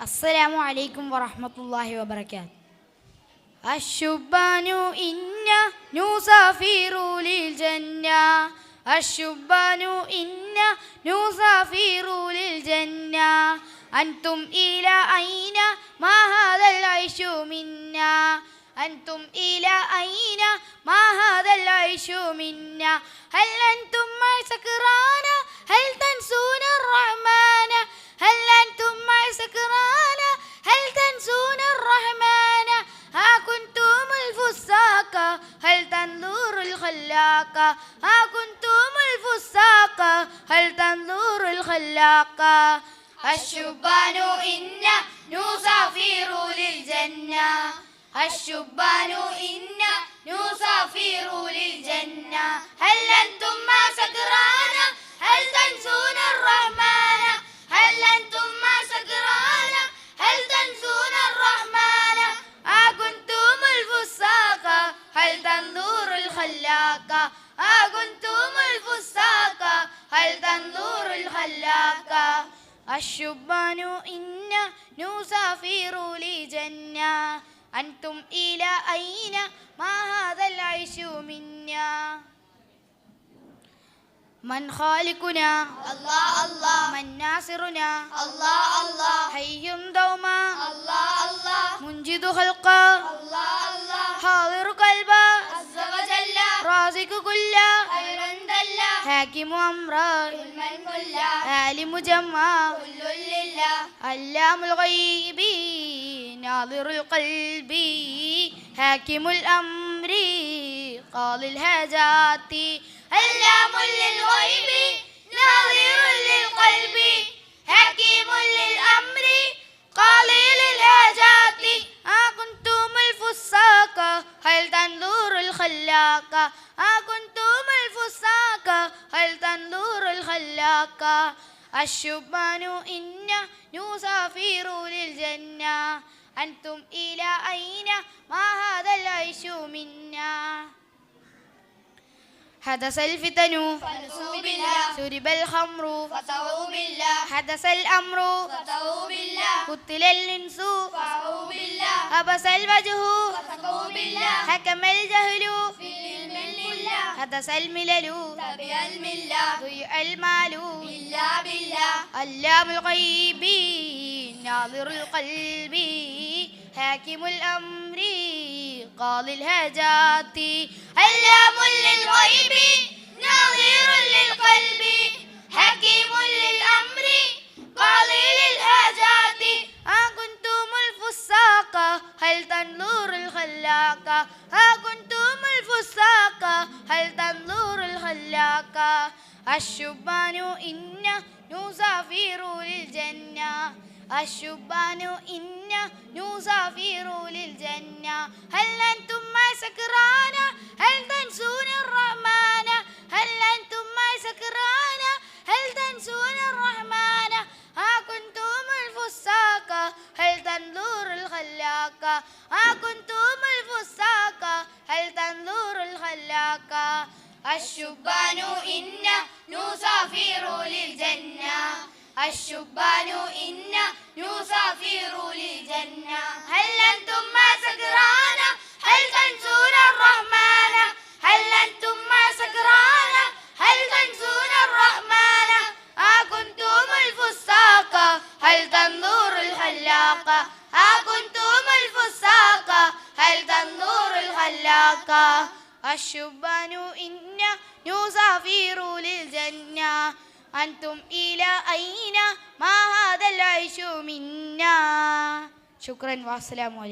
السلام عليكم ورحمة الله وبركاته. الشبان إنا نسافر للجنة. الشبان إنا نسافر للجنة. أنتم إلى أين؟ ما هذا العيش منا؟ أنتم إلى أين؟ ما هذا العيش منا؟ هل الخلاق الشبان إنا نسافر للجنة. الشبان إنا نسافر للجنة. هل أنتم ما سكران؟ هل تنسون الرحمن؟ هل أنتم ما سكران؟ هل تنسون الرحمن؟ أكنتم الفساق. هل تنظر أكنتم الفساق هل تنظر الخلاق؟ الشبان إنا نسافر لجنة أنتم إلى أين؟ ما هذا العيش منا؟ من خالقنا؟ الله الله. من ناصرنا؟ الله الله. حي دوما؟ الله الله. منجد خلقا؟ الله الله. حاضر رازق كلا خيرا دلا حاكم أمرا علما كلا عالم جمعا كل لله. علام الغيب. ناظر القلب. حاكم الأمر. قاضي الحاجات. علام للغيب. ناظر للقلب. حكيم للأمر. قاضي للحاجات. أكنتم الفساق. هل تنظر الخلاق؟ الخلاق الشبان إنا نسافر للجنة أنتم إلى أين ما هذا العيش منا حدث الفتن فنسوا بالله شرب الخمر فتووا بالله حدث الأمر فتووا بالله قتل الإنس فعوا بالله أبس الوجه فسقوا بالله حكم الجهل في العلم لله حدث الملل تبع المله ضيع المال بالله بالله. علام الغيب ناظر القلب. حاكم الأمر قاضي الحاجات. علام للغيب ناظر للقلب حكيم للأمر قاضي للحاجات. أكنتم الفساق هل تنظر الخلاق؟ أكنتم الفساق هل تنظر الخلاق؟ الشبان إنا نسافر للجنة. الشبان إنا نسافر للجنة. هل أنتم ما سكران؟ هل ها كنتم هل تنظر الخلاق؟ الشبان إنا نسافر للجنة الشبان إنا نسافر للجنة الخلاق الشبان إنا نسافر للجنة أنتم إلى أين ما هذا العيش منا شكرا والسلام عليكم